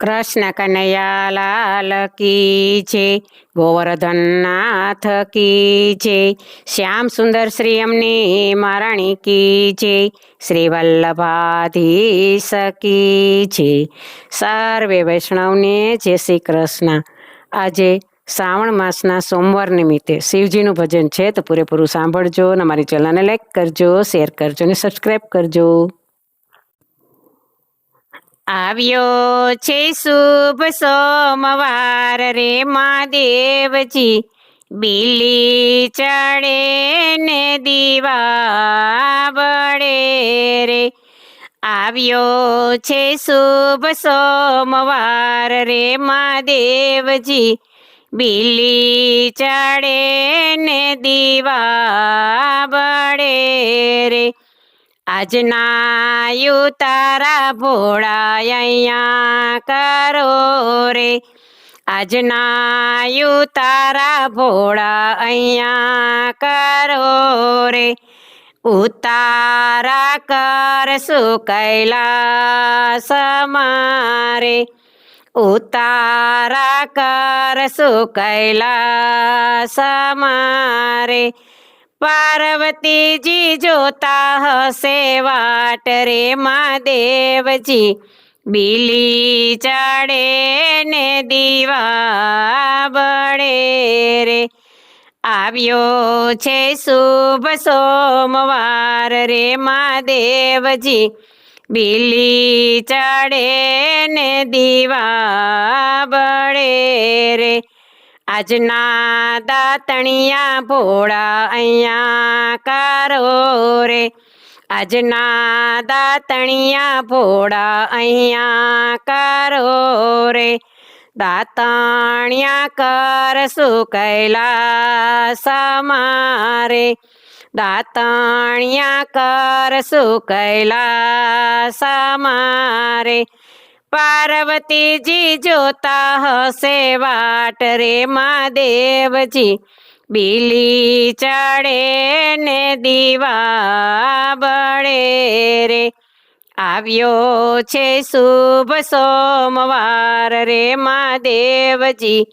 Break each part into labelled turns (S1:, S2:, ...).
S1: કૃષ્ણ કનૈયા લાલ કી છે ગોવર્ધન નાથ કી છે શ્યામ સુંદર શ્રી અમની મહારાણી કી છે શ્રી વલ્લભાધીશ કી છે સર્વે વૈષ્ણવને જય શ્રી કૃષ્ણ. આજે શ્રાવણ માસના સોમવાર નિમિત્તે શિવજીનું ભજન છે તો પૂરેપૂરું સાંભળજો અને અમારી ચેનલને લાઈક કરજો, શેર કરજો અને સબસ્ક્રાઈબ કરજો. આવ્યો છે શુભ સોમવાર રે મહાદેવજી બિલી ચડે ને દીવા બળે રે. આવ્યો છે શુભ સોમવાર રે મહાદેવજી બિલી ચડે ને દીવા બળે રે. આજના યુ તારા ભોળા અહીંયા કરો રે. આજના યુ તારા ભોળા અહીંયા કરો રે. ઉતારા કર સુકૈલા સમારે ઉતારા કર સુકૈલા મારે? પાર્વતીજી જોતા હશે વાટ રે મહાદેવજી બીલી ચડે ને દીવા બળે રે. આવ્યો છે શુભ સોમવાર રે મહાદેવજી બીલી ચડે ને દીવા બળે રે. આજના દાતણિયા ભોળા અહીંયા કરો રે. આજના દાતણિયા ભોળા અહીંયા કરો રે. દાતણિયા કર સુકૈલા સમારે દાતણિયા કર સુકૈલા મારે. પાર્વતીજી જોતા હશે વાટ રે મહાદેવજી બીલી ચડે ને દીવા બળે રે. આવ્યો છે શુભ સોમવાર રે મહાદેવજી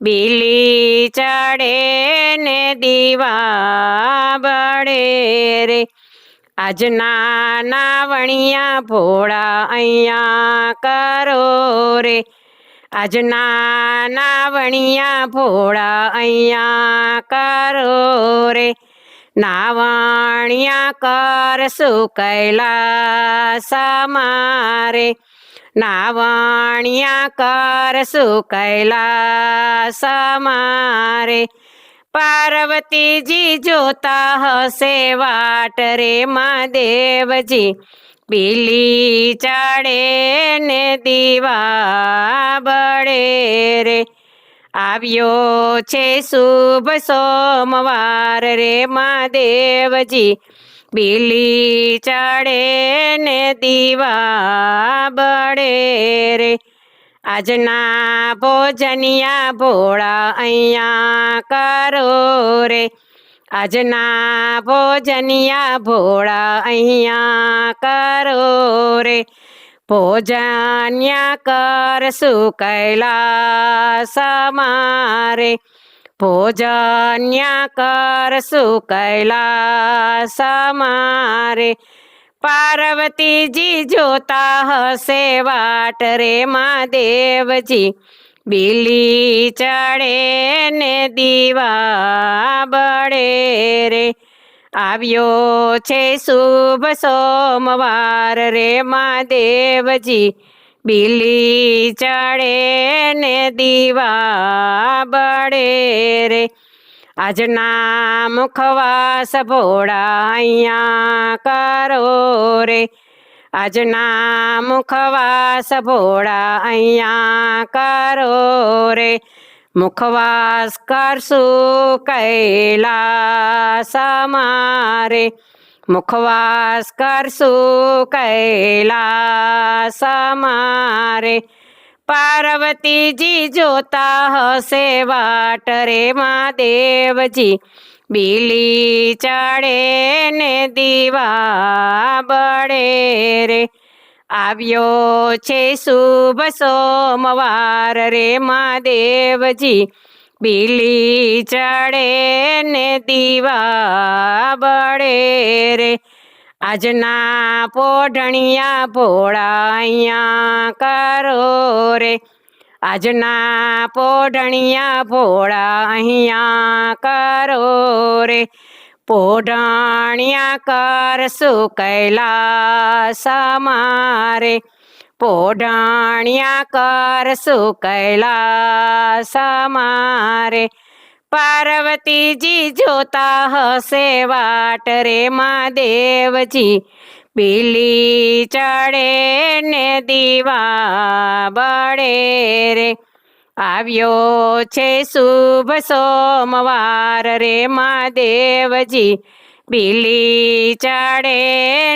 S1: બીલી ચડે ને દીવા બળે રે. આજના નાવણિયા ભોળા અહીંયા કરો રે. આજના નાવણિયા ભોળા અહીંયા કરો રે. નાવણિયા કરશું કૈલાસ મારે? નાવણિયા કર સુકૈલા મારે? પાર્વતીજી જોતા હશે વાટ રે મહાદેવજી બીલી ચાડે ને દીવા બળે રે. આવ્યો છે શુભ સોમવાર રે મહાદેવજી બીલી ચડે ને દીવા બળે રે. આજના ભોજનિયા ભોળા અહીંયા કરો રે. આજના ભોજનિયા ભોળા અહીંયા કરો રે. ભોજન્યા કર કૈલાસ સમારે ભોજન્યા કર કૈલાસ મારે? પાર્વતીજી જોતા હશે વાટ રે મહાદેવજી બીલી ચડે ને દીવા બળે રે. આવ્યો છે શુભ સોમવાર રે મહાદેવજી બીલી ચડે ને દીવા બળે રે. આજના મુખવાસ ભોળા અહીંયા કરો રે. આજના મુખવાસ ભોળા અહીંયા કરો રે. મુખવાસ કરશું કૈલા સમારે મુખવાસ કરશું કૈલા મારે. પાર્વતીજી જોતા હશે વાટ રે મહાદેવજી. બીલી ચડે ને દીવા બળે રે. આવ્યો છે શુભ સોમવાર રે મહાદેવજી. બીલી ચડે ને દીવા બળે રે. આજના પોઢણિયા ભોળાયા કરો રે. આજના પોઢણિયા ભોળા અહીંયા કરો રે. પોઢણિયા કરશું કૈલાસ મારે પોઢણિયા કરશું કૈલાસ મારે પાર્વતીજી જોતા હશે વાટ રે મહાદેવજી પીલી ચડે ને દીવા બળે રે. આવ્યો છે શુભ સોમવાર રે મહાદેવજી બીલી ચડે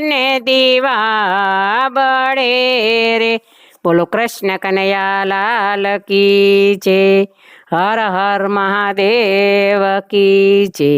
S1: ને દીવા બળે રે. બોલો કૃષ્ણ કનૈયાલાલ કી છે હર હર મહાદેવ કી જય.